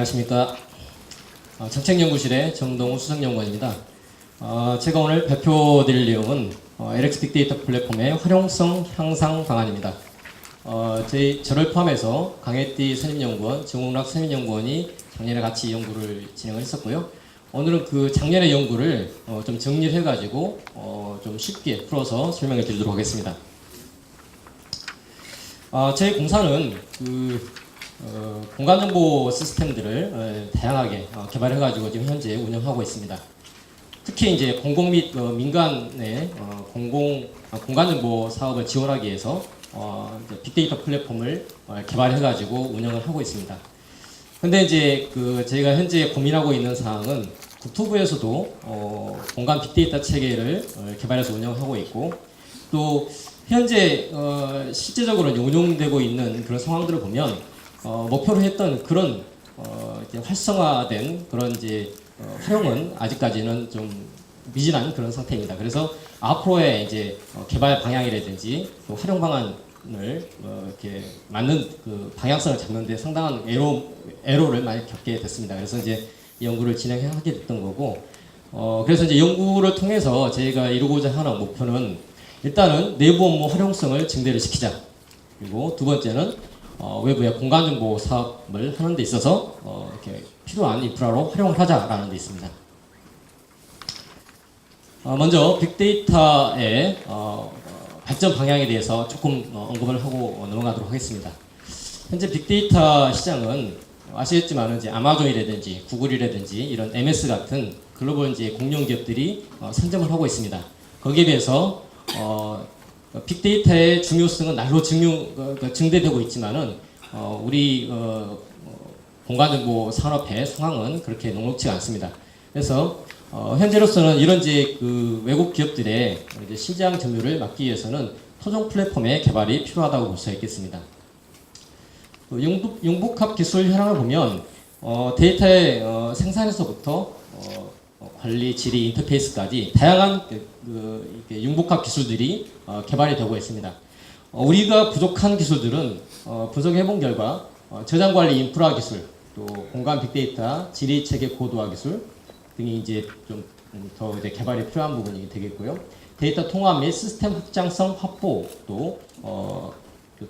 안녕하십니까. 어, 정책연구실의 정동우 수석연구원입니다. 어, 제가 오늘 발표드릴 내용은 어, LX 빅데이터 플랫폼의 활용성 향상 방안입니다. 어, 저희 저를 포함해서 강혜띠 선임연구원, 정웅락 선임연구원이 작년에 같이 연구를 진행을 했었고요. 오늘은 그 작년의 연구를 어, 좀 정리를 해가지고 어, 좀 쉽게 풀어서 설명해 드리도록 하겠습니다. 어, 저희 공사는 그 어, 공간정보 시스템들을 어, 다양하게 어, 개발해가지고 지금 현재 운영하고 있습니다. 특히 이제 공공 및 어, 민간의 어, 공공 어, 공간정보 사업을 지원하기 위해서 빅데이터 플랫폼을 어, 개발해가지고 운영을 하고 있습니다. 근데 이제 그 저희가 현재 고민하고 있는 사항은 국토부에서도 어, 공간 빅데이터 체계를 어, 개발해서 운영하고 있고 또 현재 어, 실제적으로 운용되고 있는 그런 상황들을 보면 어, 목표로 했던 그런 어, 활성화된 그런 이제 어, 활용은 아직까지는 좀 미진한 그런 상태입니다. 그래서 앞으로의 이제 어, 개발 방향이라든지 또 활용 방안을 어, 이렇게 맞는 그 방향성을 잡는데 상당한 애로 애로를 많이 겪게 됐습니다. 그래서 이제 이 연구를 진행하게 됐던 거고 어, 그래서 이제 연구를 통해서 저희가 이루고자 하는 목표는 일단은 내부 업무 활용성을 증대를 시키자. 그리고 두 번째는 어, 외부의 공간 정보 사업을 하는 데 있어서 어, 이렇게 필요한 인프라로 활용을 하자라는 데 있습니다. 어, 먼저 빅데이터의 어, 어, 발전 방향에 대해서 조금 어, 언급을 하고 어, 넘어가도록 하겠습니다. 현재 빅데이터 시장은 아시겠지만 이제 아마존이라든지 구글이라든지 이런 MS 같은 글로벌 이제 공룡 기업들이 어, 선점을 하고 있습니다. 거기에 비해서 어, 빅데이터의 중요성은 날로 증명, 어, 그 증대되고 있지만은 어, 우리 어, 어, 공간정보 산업의 상황은 그렇게 녹록지가 않습니다. 그래서 어, 현재로서는 이런 이제 그 외국 기업들의 이제 시장 점유를 막기 위해서는 토종 플랫폼의 개발이 필요하다고 볼 수 있겠습니다. 그 융복, 융복합 기술 현황을 보면 어, 데이터의 어, 생산에서부터 관리, 질의, 인터페이스까지 다양한 그, 그, 융복합 기술들이 어, 개발이 되고 있습니다. 어, 우리가 부족한 기술들은 어, 분석해본 결과 어, 저장 관리 인프라 기술, 또 공간 빅데이터, 질의 체계 고도화 기술 등이 이제 좀 더 이제 개발이 필요한 부분이 되겠고요. 데이터 통합 및 시스템 확장성 확보도 어,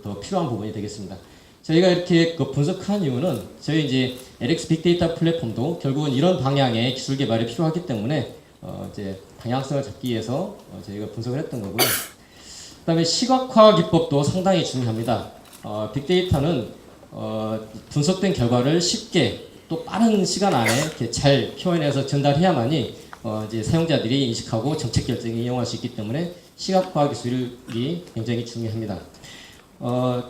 더 필요한 부분이 되겠습니다. 저희가 이렇게 그 분석한 이유는 저희 이제 LX 빅데이터 플랫폼도 결국은 이런 방향의 기술 개발이 필요하기 때문에 어 이제 방향성을 잡기 위해서 어 저희가 분석을 했던 거고요. 그다음에 시각화 기법도 상당히 중요합니다. 어 빅데이터는 어 분석된 결과를 쉽게 또 빠른 시간 안에 이렇게 잘 표현해서 전달해야만이 어 이제 사용자들이 인식하고 정책 결정에 이용할 수 있기 때문에 시각화 기술이 굉장히 중요합니다. 어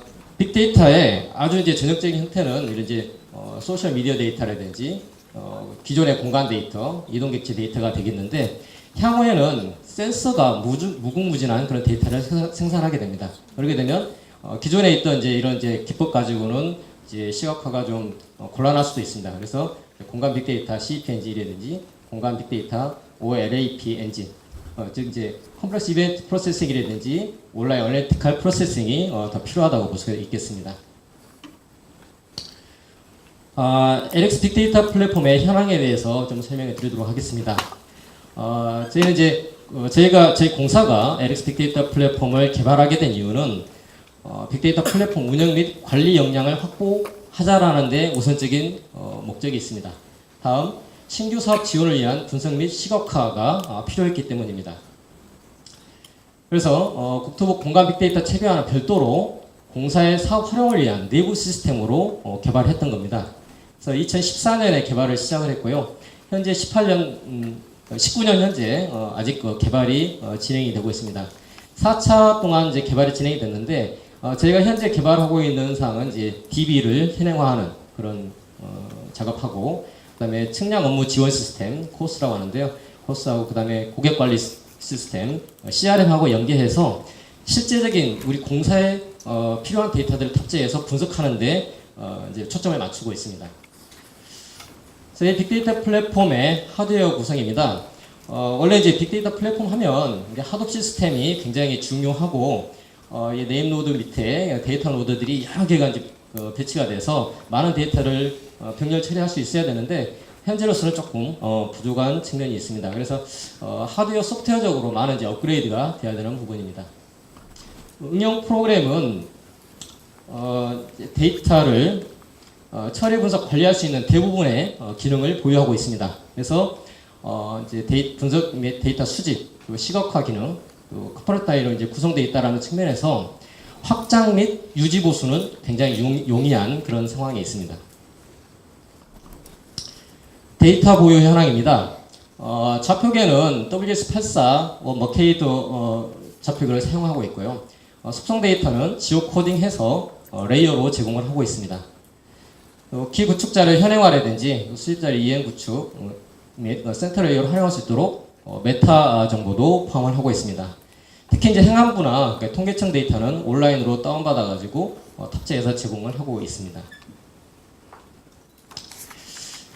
빅데이터의 아주 이제 전형적인 형태는 이런 이제 어, 소셜 미디어 데이터라든지 어, 기존의 공간 데이터, 이동 객체 데이터가 되겠는데 향후에는 센서가 무주, 무궁무진한 그런 데이터를 생- 생산하게 됩니다. 그렇게 되면 어, 기존에 있던 이제 이런 이제 기법 가지고는 이제 시각화가 좀 어, 곤란할 수도 있습니다. 그래서 공간 빅데이터 CEP 엔진이라든지 공간 빅데이터 OLAP 엔진 어, 즉 이제 컴플렉스 이벤트 프로세싱이라든지 온라인 어널리티컬 프로세싱이 어, 더 필요하다고 볼 수 있겠습니다. 아, LX 빅데이터 플랫폼의 현황에 대해서 좀 설명해 드리도록 하겠습니다. 어, 저희는 이제 어, 저희가 저희 공사가 LX 빅데이터 플랫폼을 개발하게 된 이유는 어, 빅데이터 플랫폼 운영 및 관리 역량을 확보하자라는 데 우선적인 어, 목적이 있습니다. 다음 신규 사업 지원을 위한 분석 및 시각화가 아, 필요했기 때문입니다. 그래서 어, 국토부 공간 빅데이터 체계와는 별도로 공사의 사업 활용을 위한 내부 시스템으로 어, 개발했던 겁니다. 그래서 2014년에 개발을 시작을 했고요. 현재 18년, 음, 19년 현재 어, 아직 그 개발이 어, 진행이 되고 있습니다. 4차 동안 이제 개발이 진행이 됐는데 어, 저희가 현재 개발하고 있는 사항은 이제 DB를 현행화하는 그런 어, 작업하고 그다음에 측량 업무 지원 시스템 코스라고 하는데요. 코스하고 그다음에 고객 관리 시- 시스템 어, CRM하고 연계해서 실제적인 우리 공사에 어, 필요한 데이터들을 탑재해서 분석하는데 어, 이제 초점을 맞추고 있습니다. 저희 빅데이터 플랫폼의 하드웨어 구성입니다. 어, 원래 이제 빅데이터 플랫폼 하면 하드업 시스템이 굉장히 중요하고 어, 이 네임 노드 밑에 데이터 노드들이 여러 개가 이제 어, 배치가 돼서 많은 데이터를 어, 병렬 처리할 수 있어야 되는데 현재로서는 조금 어, 부족한 측면이 있습니다. 그래서 어, 하드웨어 소프트웨어적으로 많은 이제 업그레이드가 돼야 되는 부분입니다. 응용 프로그램은 어, 데이터를 어, 처리 분석 관리할 수 있는 대부분의 어, 기능을 보유하고 있습니다. 그래서 어, 이제 데이, 분석 및 데이터 수집, 그리고 시각화 기능, 또 커퍼레타이로 이제 구성되어 있다라는 측면에서 확장 및 유지 보수는 굉장히 용, 용이한 그런 상황에 있습니다. 데이터 보유 현황입니다. 어, 좌표계는 WS84 뭐, 머케이드 어, 좌표계를 사용하고 있고요. 어, 속성 데이터는 지오 코딩해서 어, 레이어로 제공을 하고 있습니다. 어, 키 구축자를 현행화라든지 수입자를 이행 구축 어, 및 어, 센터 레이어로 활용할 수 있도록 어, 메타 정보도 포함을 하고 있습니다. 특히 이제 행안부나 그러니까 통계청 데이터는 온라인으로 다운받아 가지고 어, 탑재해서 제공을 하고 있습니다.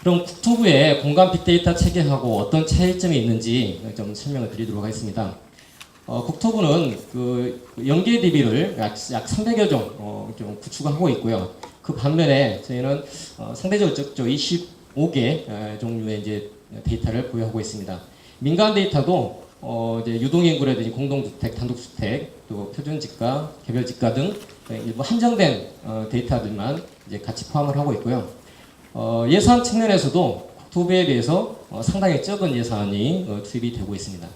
그럼 국토부의 공간 빅데이터 체계하고 어떤 차이점이 있는지 좀 설명을 드리도록 하겠습니다. 어, 국토부는 그 연계 DB를 약, 약 300여 종, 어, 좀 구축하고 있고요. 그 반면에 저희는 어, 상대적으로 적죠 25개 에, 종류의 이제 데이터를 보유하고 있습니다. 민간 데이터도 어, 이제 유동인구라든지 공동주택, 단독주택, 또 표준지가, 개별지가 등 일부 한정된 어, 데이터들만 이제 같이 포함을 하고 있고요. 어, 예산 측면에서도 국토부에 비해서 어, 상당히 적은 예산이 어, 투입이 되고 있습니다.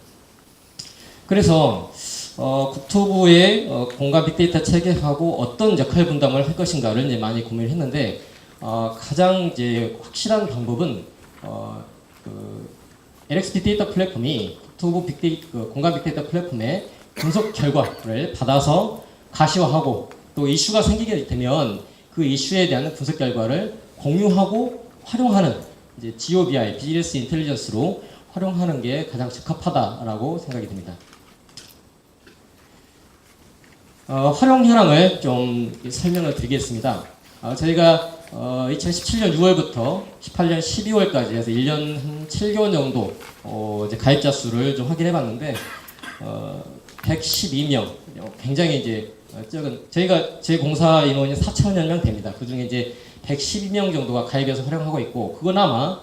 그래서 어, 국토부의 어, 공간 빅데이터 체계하고 어떤 역할 분담을 할 것인가를 이제 많이 고민을 했는데 어, 가장 이제 확실한 방법은 어, 그 LXP 데이터 플랫폼이 국토부 빅데이 그 공간 빅데이터 플랫폼의 분석 결과를 받아서 가시화하고 또 이슈가 생기게 되면 그 이슈에 대한 분석 결과를 공유하고 활용하는 이제 GOBI 비즈니스 인텔리전스로 활용하는 게 가장 적합하다라고 생각이 듭니다. 어, 활용 현황을 좀 설명을 드리겠습니다. 어, 저희가 어, 2017년 6월부터 18년 12월까지 해서 1년 한 7개월 정도 어, 이제 가입자 수를 좀 확인해 봤는데 어, 112명 굉장히 이제 어, 적은 저희가 제 공사 인원이 4천여 명 됩니다. 그 중에 이제 112명 정도가 가입해서 활용하고 있고 그거나마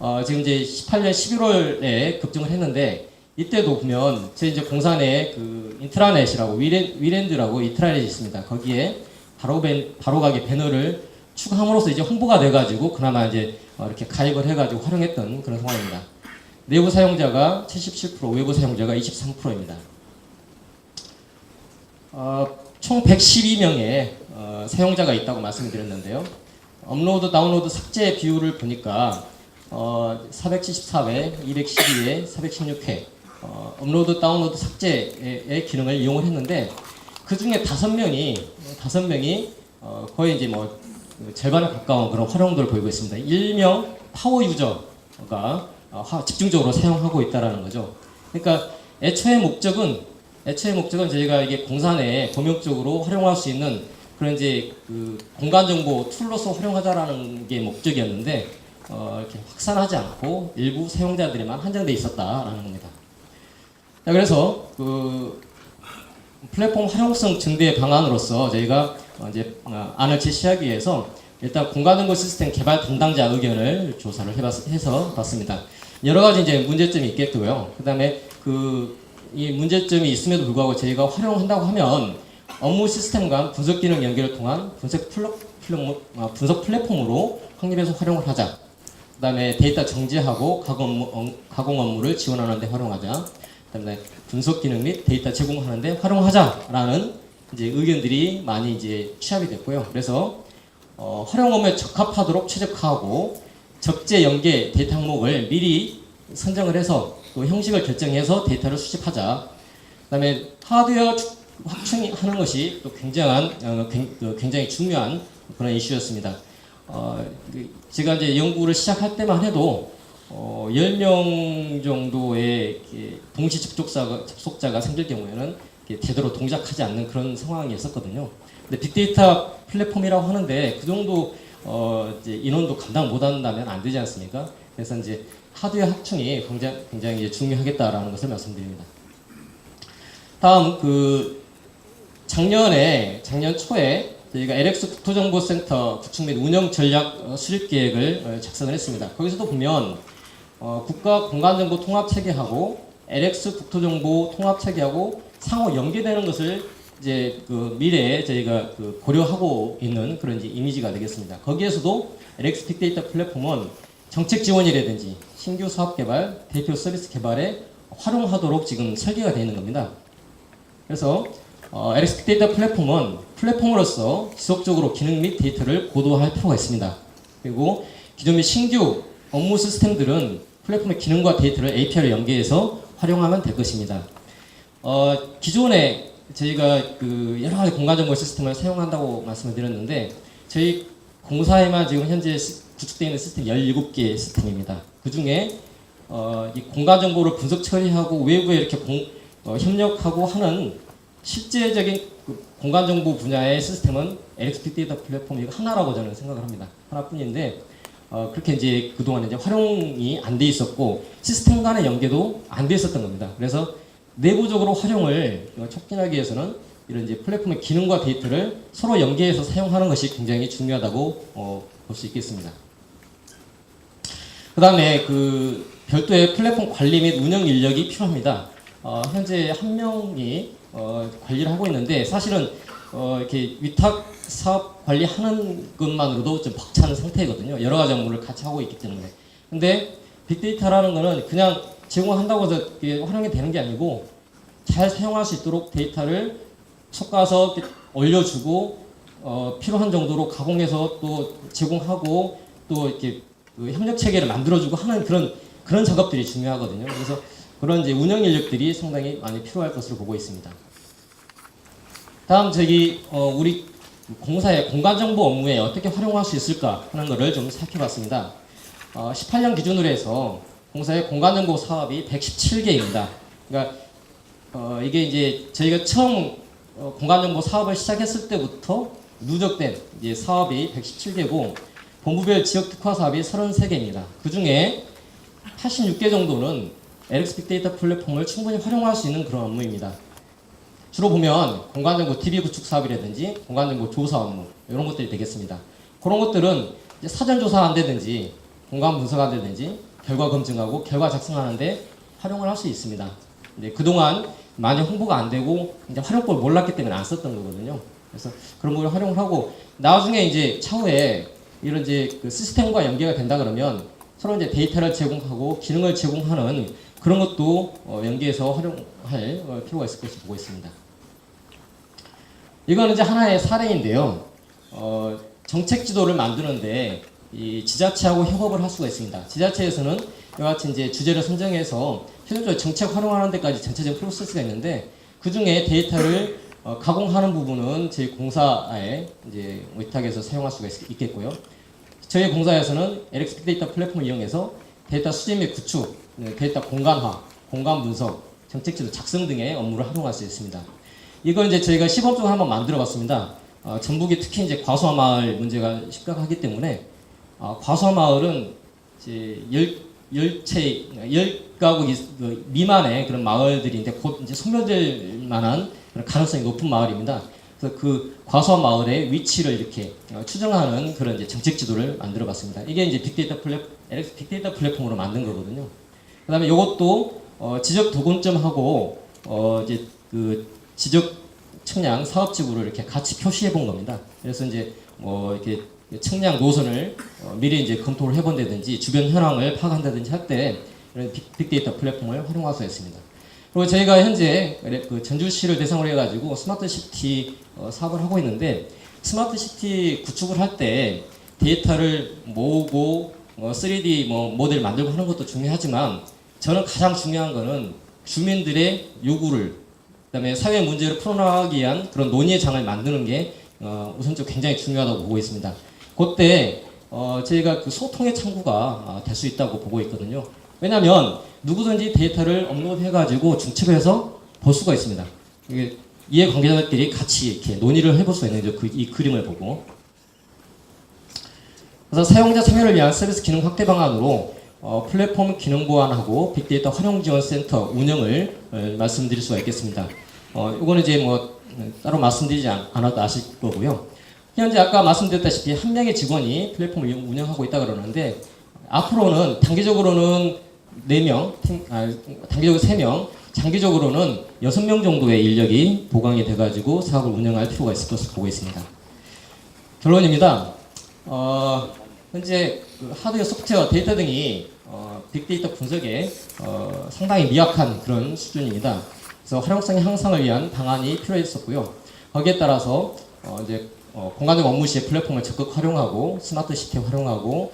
어, 지금 이제 18년 11월에 급증을 했는데 이때도 보면 제 이제 공사 내에 그 인트라넷이라고 위랜, 위랜드라고 인트라넷이 있습니다. 거기에 바로 벤, 바로 가게 배너를 추가함으로써 이제 홍보가 돼가지고 그나마 이제 어, 이렇게 가입을 해가지고 활용했던 그런 상황입니다. 내부 사용자가 77%, 외부 사용자가 23%입니다. 어, 총 112명의 어, 사용자가 있다고 말씀드렸는데요. 업로드, 다운로드, 삭제 비율을 보니까 어, 474회, 212회, 416회 어, 업로드, 다운로드, 삭제의 기능을 이용을 했는데 그 중에 다섯 명이 다섯 명이 어, 거의 이제 뭐 절반에 가까운 그런 활용도를 보이고 있습니다. 일명 파워 유저가 어, 화- 집중적으로 사용하고 있다라는 거죠. 그러니까 애초의 목적은 애초의 목적은 저희가 이게 공사 내에 범용적으로 활용할 수 있는 그런 이제 그 공간 정보 툴로서 활용하자라는 게 목적이었는데 어, 이렇게 확산하지 않고 일부 사용자들에만 한정돼 있었다라는 겁니다. 자, 그래서 그 플랫폼 활용성 증대 방안으로서 저희가 어, 이제 어, 안을 제시하기 위해서 일단 공간정보 시스템 개발 담당자 의견을 조사를 해봤, 해서 봤습니다. 여러 가지 이제 문제점이 있겠고요. 그다음에 그 이 문제점이 있음에도 불구하고 저희가 활용한다고 하면 업무 시스템과 분석 기능 연결을 통한 분석 플랫, 어, 분석 플랫폼으로 확립해서 활용을 하자. 그다음에 데이터 정지하고 가공 업무, 어, 가공 업무를 지원하는 데 활용하자. 그다음에 분석 기능 및 데이터 제공하는 데 활용하자라는 이제 의견들이 많이 이제 취합이 됐고요. 그래서 어, 활용 업무에 적합하도록 최적화하고 적재 연계 데이터 항목을 미리 선정을 해서 또 형식을 결정해서 데이터를 수집하자. 그다음에 하드웨어 축- 확충하는 것이 또 굉장한 어, 굉- 그 굉장히 중요한 그런 이슈였습니다. 어, 그 제가 이제 연구를 시작할 때만 해도 어, 10명 정도의 동시 접촉자가, 접속자가 생길 경우에는 제대로 동작하지 않는 그런 상황이었었거든요. 근데 빅데이터 플랫폼이라고 하는데 그 정도 어, 인원도 감당 못 한다면 안 되지 않습니까? 그래서 이제 하드웨어 확충이 굉장히, 굉장히 중요하겠다라는 것을 말씀드립니다. 다음 그 작년에 작년 초에 저희가 LX 국토정보센터 구축 및 운영 전략 어, 수립 계획을 어, 작성을 했습니다. 거기서도 보면 어, 국가 공간정보 통합 체계하고 LX 국토정보 통합 체계하고 상호 연계되는 것을 이제 그 미래에 저희가 그 고려하고 있는 그런 이제 이미지가 되겠습니다. 거기에서도 LX 빅데이터 플랫폼은 정책 지원이라든지 신규 사업 개발, 대표 서비스 개발에 활용하도록 지금 설계가 되어 있는 겁니다. 그래서 어, LX 빅데이터 플랫폼은 플랫폼으로서 지속적으로 기능 및 데이터를 고도화할 필요가 있습니다. 그리고 기존 및 신규 업무 시스템들은 플랫폼의 기능과 데이터를 API를 연계해서 활용하면 될 것입니다. 어, 기존에 저희가 그 여러 가지 공간 정보 시스템을 사용한다고 말씀을 드렸는데 저희 공사에만 지금 현재 시- 구축되어 있는 시스템 17개 시스템입니다. 그 중에 어, 이 공간 정보를 분석 처리하고 외부에 이렇게 공- 어, 협력하고 하는 실제적인 그 공간 정보 분야의 시스템은 LX 빅데이터 플랫폼 이거 하나라고 저는 생각을 합니다. 하나뿐인데 어, 그렇게 이제 그동안 이제 활용이 안 돼 있었고 시스템 간의 연계도 안 돼 있었던 겁니다. 그래서 내부적으로 활용을 촉진하기 위해서는 이런 이제 플랫폼의 기능과 데이터를 서로 연계해서 사용하는 것이 굉장히 중요하다고 어, 볼 수 있겠습니다. 그 다음에 그 별도의 플랫폼 관리 및 운영 인력이 필요합니다. 어, 현재 한 명이 어, 관리를 하고 있는데 사실은 어, 이렇게 위탁 사업 관리하는 것만으로도 좀 벅찬 상태거든요. 여러 가지 업무를 같이 하고 있기 때문에. 근데 빅데이터라는 거는 그냥 제공한다고 해서 활용이 되는 게 아니고 잘 사용할 수 있도록 데이터를 섞어서 올려주고 어, 필요한 정도로 가공해서 또 제공하고 또 이렇게 그 협력 체계를 만들어주고 하는 그런 그런 작업들이 중요하거든요. 그래서 그런 이제 운영 인력들이 상당히 많이 필요할 것으로 보고 있습니다. 다음 저기 어, 우리 공사의 공간 정보 업무에 어떻게 활용할 수 있을까 하는 것을 좀 살펴봤습니다. 어, 18년 기준으로 해서 공사의 공간 정보 사업이 117개입니다. 그러니까 어, 이게 이제 저희가 처음 어, 공간 정보 사업을 시작했을 때부터 누적된 이제 사업이 117개고 본부별 지역 특화 사업이 33개입니다. 그 중에 86개 정도는 LX 빅데이터 플랫폼을 충분히 활용할 수 있는 그런 업무입니다. 주로 보면 공간정보 TV 구축 사업이라든지 공간정보 조사 업무 이런 것들이 되겠습니다. 그런 것들은 이제 사전 조사 한다든지 공간 분석한다든지 결과 검증하고 결과 작성하는데 활용을 할 수 있습니다. 근데 그동안 많이 홍보가 안 되고 이제 활용법을 몰랐기 때문에 안 썼던 거거든요. 그래서 그런 걸 활용을 하고 나중에 이제 차후에 이런 이제 그 시스템과 연계가 된다 그러면 서로 이제 데이터를 제공하고 기능을 제공하는 그런 것도 어, 연계해서 활용할 어, 필요가 있을 것이 보고 있습니다. 이거는 이제 하나의 사례인데요. 어, 정책 지도를 만드는데 이 지자체하고 협업을 할 수가 있습니다. 지자체에서는 이와 같이 이제 주제를 선정해서 현실적으로 정책 활용하는 데까지 전체적인 프로세스가 있는데 그 중에 데이터를 어, 가공하는 부분은 저희 공사에 이제 위탁해서 사용할 수가 있, 겠고요 저희 공사에서는 LX 빅데이터 플랫폼을 이용해서 데이터 수집 및 구축, 네, 데이터 공간화, 공간 분석, 정책 지도 작성 등의 업무를 활용할 수 있습니다. 이걸 이제 저희가 시범적으로 한번 만들어 봤습니다. 어, 전북이 특히 이제 과수원 마을 문제가 심각하기 때문에 어, 과수원 마을은 이제 열 열채 열 가구 이- 그 미만의 그런 마을들인데 곧 이제 소멸될 만한 가능성이 높은 마을입니다. 그래서 그 과수원 마을의 위치를 이렇게 어, 추정하는 그런 이제 정책 지도를 만들어 봤습니다. 이게 이제 빅데이터 플랫 LX 빅데이터 플랫폼으로 만든 거거든요. 그 다음에 이것도 어, 지적 도군점하고 어, 이제 그 지적 측량 사업 지구를 이렇게 같이 표시해 본 겁니다. 그래서 이제 뭐 이렇게 측량 노선을 어, 미리 이제 검토를 해본다든지 주변 현황을 파악한다든지 할 때 이런 빅- 빅데이터 플랫폼을 활용할 수 있습니다. 그리고 저희가 현재 그 전주시를 대상으로 해가지고 스마트 시티 어, 사업을 하고 있는데 스마트 시티 구축을 할 때 데이터를 모으고 어, 3D 뭐 모델 만들고 하는 것도 중요하지만 저는 가장 중요한 거는 주민들의 요구를 그다음에 사회 문제를 풀어나가기 위한 그런 논의의 장을 만드는 게 어, 우선적으로 굉장히 중요하다고 보고 있습니다. 그때 어, 저희가 그 소통의 창구가 될 수 있다고 보고 있거든요. 왜냐하면 누구든지 데이터를 업로드해가지고 중첩해서 볼 수가 있습니다. 이게 이해관계자들끼리 같이 이렇게 논의를 해볼 수 있는. 그, 이 그림을 보고. 그래서 사용자 참여를 위한 서비스 기능 확대 방안으로 어, 플랫폼 기능 보완하고 빅데이터 활용 지원 센터 운영을 어, 말씀드릴 수가 있겠습니다. 어, 이거는 이제 뭐 음, 따로 말씀드리지 않, 않아도 아실 거고요. 현재 아까 말씀드렸다시피 한 명의 직원이 플랫폼을 운영하고 있다 그러는데 앞으로는 단기적으로는 4명, 아, 단기적으로 3명, 장기적으로는 6명 정도의 인력이 보강이 돼가지고 사업을 운영할 필요가 있을 것으로 보고 있습니다. 결론입니다. 어, 현재 그 하드웨어, 소프트웨어, 데이터 등이 어, 빅데이터 분석에 어, 상당히 미약한 그런 수준입니다. 그래서 활용성의 향상을 위한 방안이 필요했었고요. 거기에 따라서 어, 이제 어, 공간적 업무 시에 플랫폼을 적극 활용하고 스마트 시티 활용하고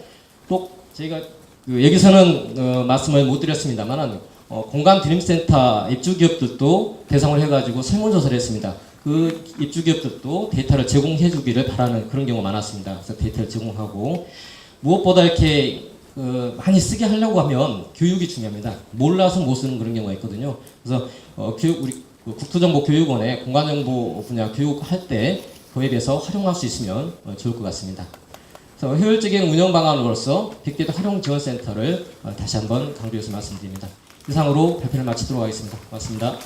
또 저희가 그 여기서는 어, 말씀을 못 드렸습니다만은 어, 공간 드림센터 입주 기업들도 대상을 해가지고 설문조사를 했습니다. 그 입주 기업들도 데이터를 제공해주기를 바라는 그런 경우가 많았습니다. 그래서 데이터를 제공하고 무엇보다 이렇게 어, 많이 쓰게 하려고 하면 교육이 중요합니다. 몰라서 못 쓰는 그런 경우가 있거든요. 그래서 어, 교육 우리 그 국토정보교육원의 공간정보 분야 교육할 때 그에 대해서 활용할 수 있으면 어, 좋을 것 같습니다. 그래서 효율적인 운영 방안으로서 빅데이터 활용 지원 센터를 어, 다시 한번 강조해서 말씀드립니다. 이상으로 발표를 마치도록 하겠습니다. 고맙습니다.